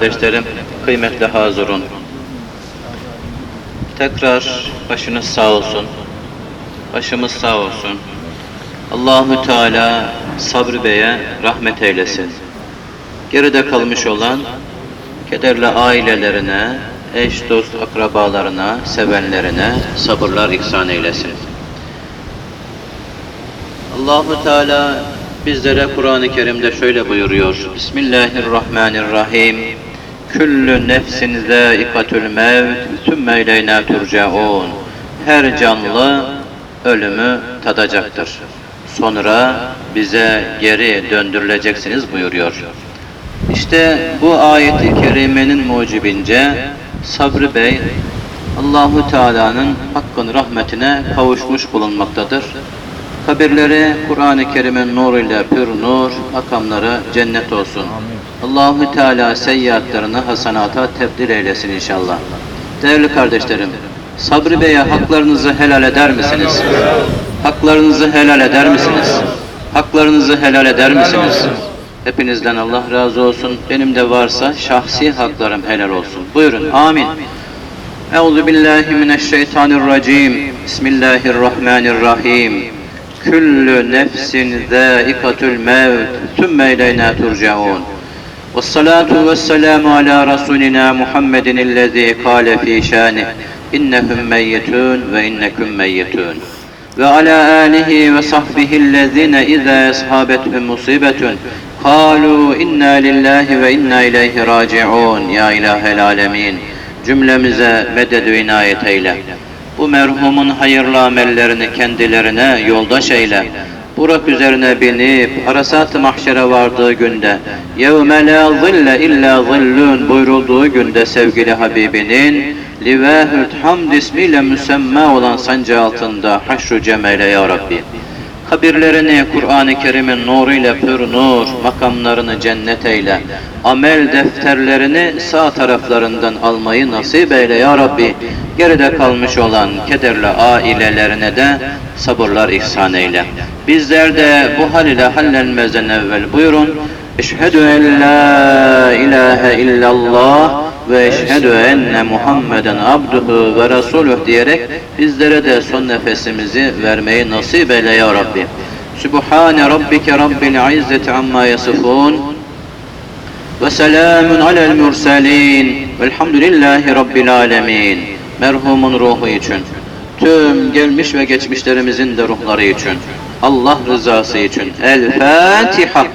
Kardeşlerim, kıymetli hazırun. Tekrar başınız sağ olsun. Başımız sağ olsun. Allahu Teala Sabri Bey'e rahmet eylesin. Geride kalmış olan kederli ailelerine, eş dost akrabalarına, sevenlerine sabırlar ihsan eylesin. Allahu Teala bizlere Kur'an-ı Kerim'de şöyle buyuruyor. Bismillahirrahmanirrahim. Küllü nefsin zâikatül mevt, sümme ileyna turcaun. Her canlı ölümü tadacaktır. Sonra bize geri döndürüleceksiniz buyuruyor. İşte bu ayeti kerimenin mucibince Sabri Bey Allahu Teala'nın hakkın rahmetine kavuşmuş bulunmaktadır. Kabirleri Kur'an-ı Kerim'in nuruyla pür nur, makamları cennet olsun. Allahu Teala seyyiatlarını hasanata tebdil eylesin inşallah. Değerli kardeşlerim, Sabri Bey'e haklarınızı helal eder misiniz? Haklarınızı helal eder misiniz? Haklarınızı helal eder misiniz? Hepinizden Allah razı olsun. Benim de varsa şahsi haklarım helal olsun. Buyurun. Amin. Euzu billahi mineşşeytanirracim. Bismillahirrahmanirrahim. Küllü nefsin zâikatul mevt. Sümme ileyna turcaun. والصلاة والسلام على رسولنا محمد الذي قال في شانه إنهم ميتون وإنكم ميتون وعلى آله وصحبه الذين إذا أصحابتهم مصيبة قالوا إنا لله وإنا إليه راجعون يا إله العالمين cümlemize medet ve inayet eyle. Bu merhumun hayırlı amellerini kendilerine yoldaş eyle. Burak üzerine binip arasat-ı mahşere vardığı günde يَوْمَ لَا ظِلَّ اِلَّا ظِلُّونَ buyurulduğu günde sevgili Habibinin Livahü't Hamd ismiyle müsemma olan sancı altında haşru cemeyle ya Rabbi. Kabirlerini Kur'an-ı Kerim'in nuruyla pür nur, makamlarını cennet eyle. Amel defterlerini sağ taraflarından almayı nasip eyle ya Rabbi. Geride kalmış olan kederli ailelerine de sabırlar ihsan eyle. Bizler de bu hal ile hallenmezden evvel buyurun. Eşhedü en la ilahe illallah ve eşhedü enne Muhammeden abduhu ve resuluh diyerek bizlere de son nefesimizi vermeyi nasip eyle ya Rabbi. Sübhane rabbike rabbil izzeti amma yasifun ve selamun alel murselin velhamdülillahi rabbil alemin. Merhumun ruhu için, tüm gelmiş ve geçmişlerimizin de ruhları için, Allah rızası için. El Fatiha.